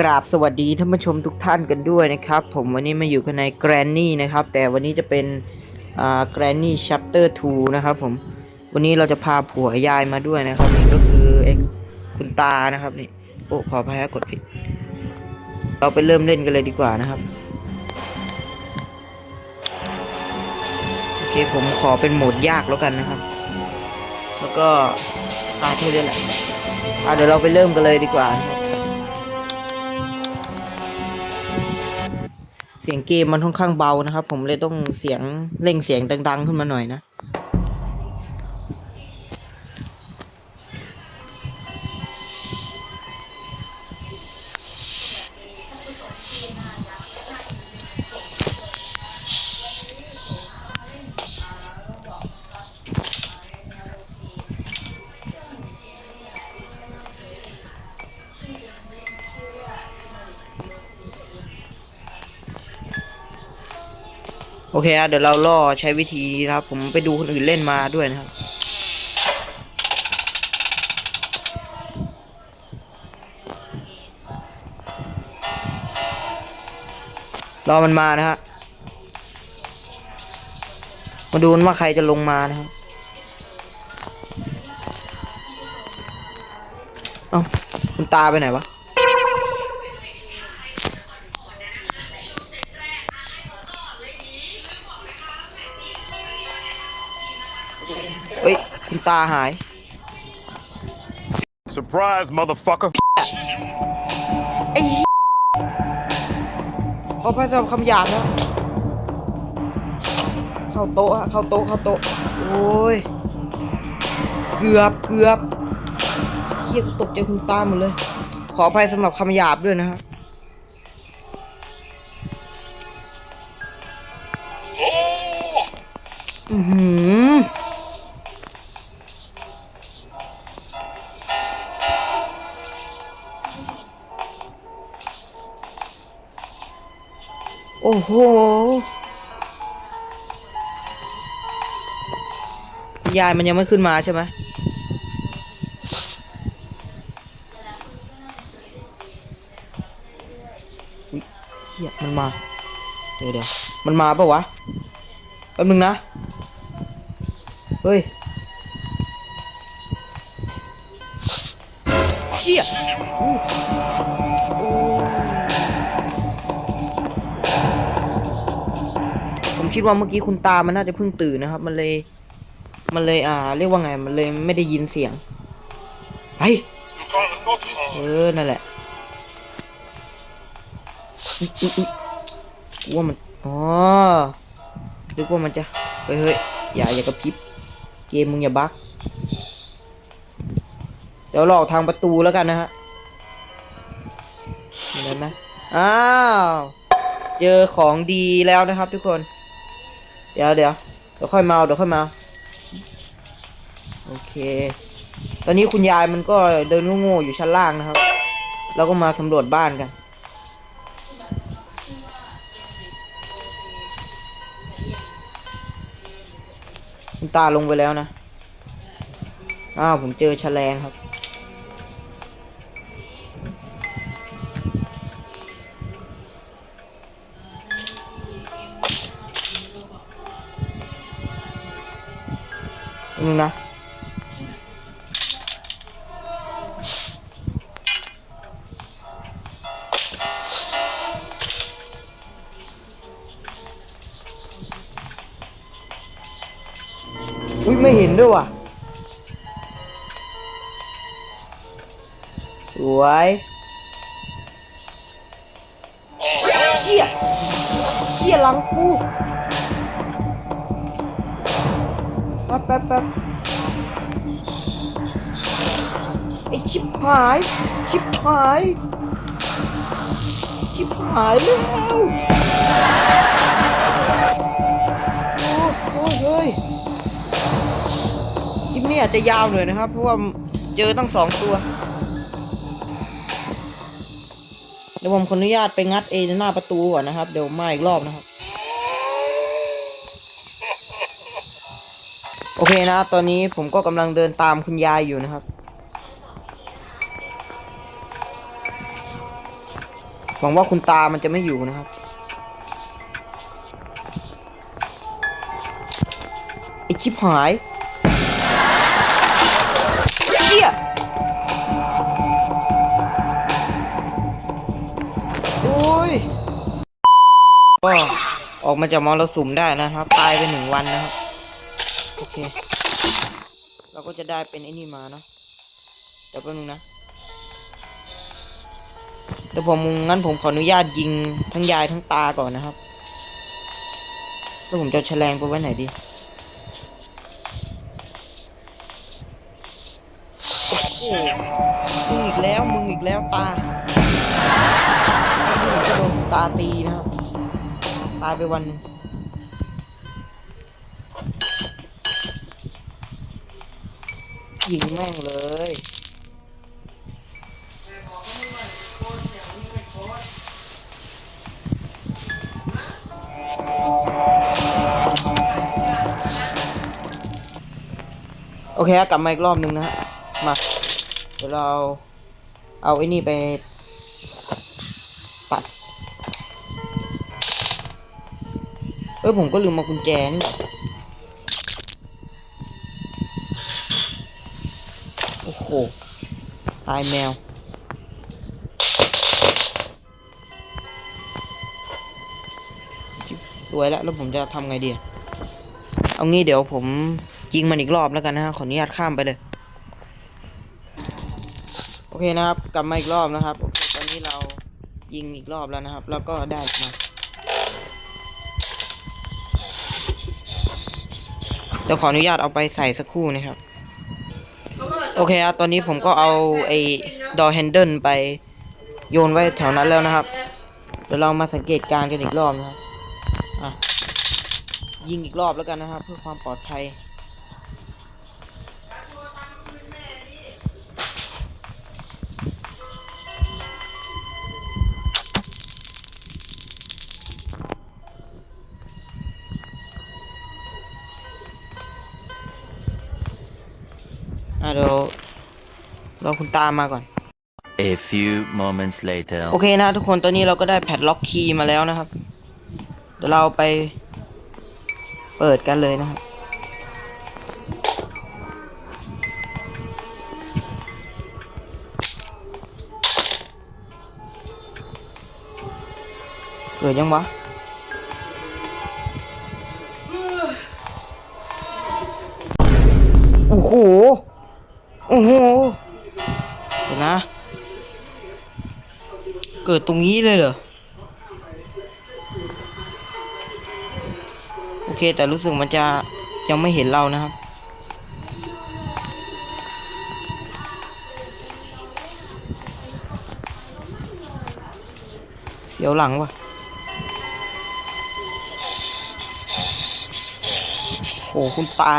กราบสวัสดีท่านผู้ชมทุกท่านกันด้วยนะครับ ผมวันนี้มาอยู่กันใน Granny นะครับ แต่วันนี้จะเป็นอ่า Granny Chapter 2นะครับผมวันนี้เราจะพาผัวยายมาด้วยนะครับนี่ก็คือไอ้คุณตานะครับนี่โอ้ขออภัยกดผิด เราไปเริ่มเล่นกันเลยดีกว่านะครับโอเคผมขอเป็นโหมดยากแล้วกันนะครับ แล้วก็อาเท่านี้แหละอะเดี๋ยวเราไปเริ่มกันเลยดีกว่านะครับ เสียงเกมมันค่อนข้างเบานะครับ ผมเลยต้องเสียงเร่งเสียงดัง ๆ ขึ้นมาหน่อยนะ โอเคครับเดี๋ยวเราล่อใช้วิธีนี้นะครับ ผมไปดูคนอื่นเล่นมาด้วยนะครับ รอมันมานะฮะมาดูว่าใครจะลงมานะครับเอ้าคุณตาไปไหนวะ ตาหาย Surprise, motherfucker. ไอ้ขอพายสำหรับคำหยาบนะเข้าโต๊ะฮะเข้าโต๊ะเข้าโต๊ะ โอ้ย เกือบเกือบเฮียกูตกใจคุณตาหมดเลย ขออภัยสำหรับคำหยาบด้วยนะครับ อือหือ อ้โห ยายมันยังไม่ขึ้นมาใช่ไหมอุ๊ยเฮียมันมา เดี๋ยวเดี๋ยวมันมาปะวะ แป๊บนึงนะ เฮ้ย เชี่ย คิดว่าเมื่อกี้คุณตามันน่าจะเพิ่งตื่นนะครับ มันเลย มันเลยอ่า เรียกว่าไง มันเลยไม่ได้ยินเสียงไปเออ นั่นแหละว่ามัน อ๋อนึกว่ามันจะ เฮ้ยเฮ้ยอย่าอย่ากระพริบ เกมมึงอย่าบั๊กเดี๋ยวหลอกทางประตูแล้วกันนะฮะเห็นไหมอ้าว เจอของดีแล้วนะครับทุกคน ดี๋ยวเดี๋ยวเดี๋ยวค่อยมาเอาเดี๋ยวค่อยมาเอาโอเค ตอนนี้คุณยายมันก็เดินโง่ๆอยู่ชั้นล่างนะครับ เราก็มาสำรวจบ้านกัน คุณตาลงไปแล้วนะ อ้าวผมเจอแฉลงครับ นึงนะอุ้ยไม่เห็นด้วยว่ะ สวยเชี่ยเชี่ยหลังกู แป๊บแป๊บแป๊บไอชิบหาย ชิบหาย ชิบหายแล้วโอ้โอ้เฮ้ยคลิปนี้อาจจะยาวหน่อยนะครับ เพราะว่าเจอตั้งสองตัว เดี๋ยวผมขออนุญาตไปงัดเอหน้าประตูก่อนนะครับ เดี๋ยวมาอีกรอบนะครับ โอเคนะ ตอนนี้ผมก็กำลังเดินตามคุณยายอยู่นะครับ หวังว่าคุณตามันจะไม่อยู่นะครับไอชิบหายเชี่ยโอ้ยก็ออกมาจากมรสุมได้นะครับ ตายไปหนึ่งวันนะครับ โอเค เราก็จะได้เป็นไอ้นี่มาเนาะเดี๋ยวแป๊บนึงนะแต่ผมงั้นผมขออนุญาตยิงทั้งยายทั้งตาก่อนนะครับ แล้วผมจะแฉลงไปไว้ไหนดี โอ้โหมึงอีกแล้วมึงอีกแล้วตาตาตีนะครับตายไปวันหนึ่ง ยิงแม่งเลย โอเคกลับมาอีกรอบหนึ่งนะฮะ มา เดี๋ยวเราเอาไอ้นี่ไปปัด เออผมก็ลืมมากุญแจนี่หว่า โห ตายแมว สวยแล้ว แล้วผมจะทำไงดี เอางี้เดี๋ยวผมยิงมันอีกรอบแล้วกันนะฮะ ขออนุญาตข้ามไปเลย โอเคนะครับ กลับมาอีกรอบนะครับ โอเค ตอนนี้เรายิงอีกรอบแล้วนะครับ แล้วก็ได้มาเดี๋ยวขออนุญาตเอาไปใส่สักครู่นะครับ โอเคครับตอนนี้ผมก็เอาไอ้ดอแฮนเดิลไปโยนไว้แถวนั้นแล้วนะครับ เดี๋ยวเรามาสังเกตการกันอีกรอบนะครับยิงอีกรอบแล้วกันนะครับ เพื่อความปลอดภัย เดี๋ยวรอคุณตามมาก่อน A few moments later. โอเคนะทุกคนตอนนี้เราก็ได้แพดล็อกคีย์มาแล้วนะครับ เดี๋ยวเราไปเปิดกันเลยนะครับ เกิดยังวะโอ้โห ดตรงนี้เลยเหรอ โอเค แต่รู้สึกมันจะยังไม่เห็นเรานะครับ เสียวหลังว่ะโหคุณตา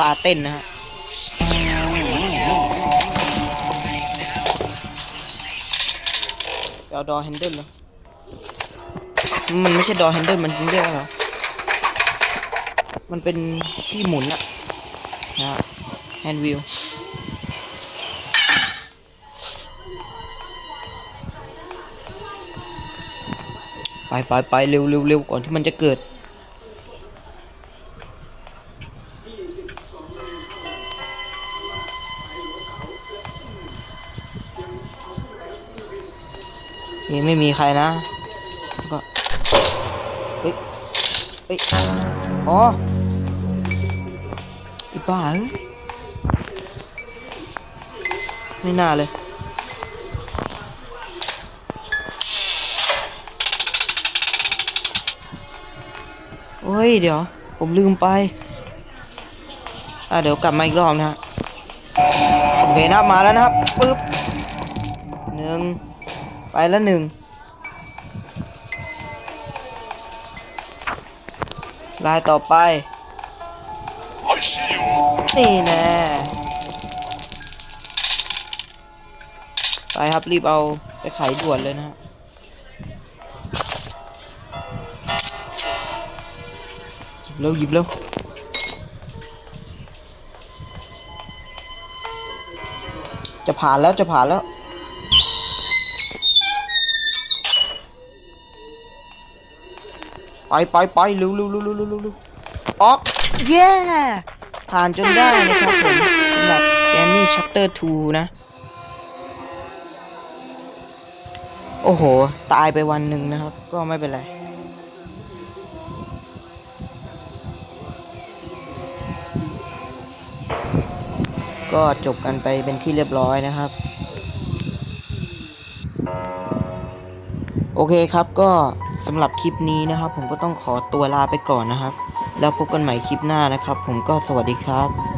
คุณตาเต้นนะฮะไปเอาดอแฮนเดิลเลยมันไม่ใช่ดอแฮนเดิลมันเรียกว่าอะไรวะมันเป็นที่หมุนอะนะฮะแฮนด์วิวไปไปไปเร็วเร็วเร็วก่อนที่มันจะเกิด ไม่มีใครนะก็เฮ้ยเฮ้ยอ๋ออีบ้าเอ้ยไม่น่าเลยโอ้ยเดี๋ยว ผมลืมไป อะเดี๋ยวกลับมาอีกรอบนะฮะโอเคนะมาแล้วนะครับปึ๊บหนึ่ง ไปแล้วหนึ่งลายต่อไปนี่แน่ไปครับรีบเอาไปขายด่วนเลยนะฮะหยิบเร็วหยิบเร็วจะผ่านแล้วจะผ่านแล้ว ไปไปไปเร็วเร็วเร็วเร็วเร็วเร็วเร็วออกเย้ผ่านจนได้นะครับผมสำหรับแกนนี่ชัปเตอร์2นะ โอ้โห ตายไปวันหนึ่งนะครับ ก็ไม่เป็นไรก็จบกันไปเป็นที่เรียบร้อยนะครับ โอเคครับก็ สำหรับคลิปนี้นะครับ ผมก็ต้องขอตัวลาไปก่อนนะครับ แล้วพบกันใหม่คลิปหน้านะครับ ผมก็สวัสดีครับ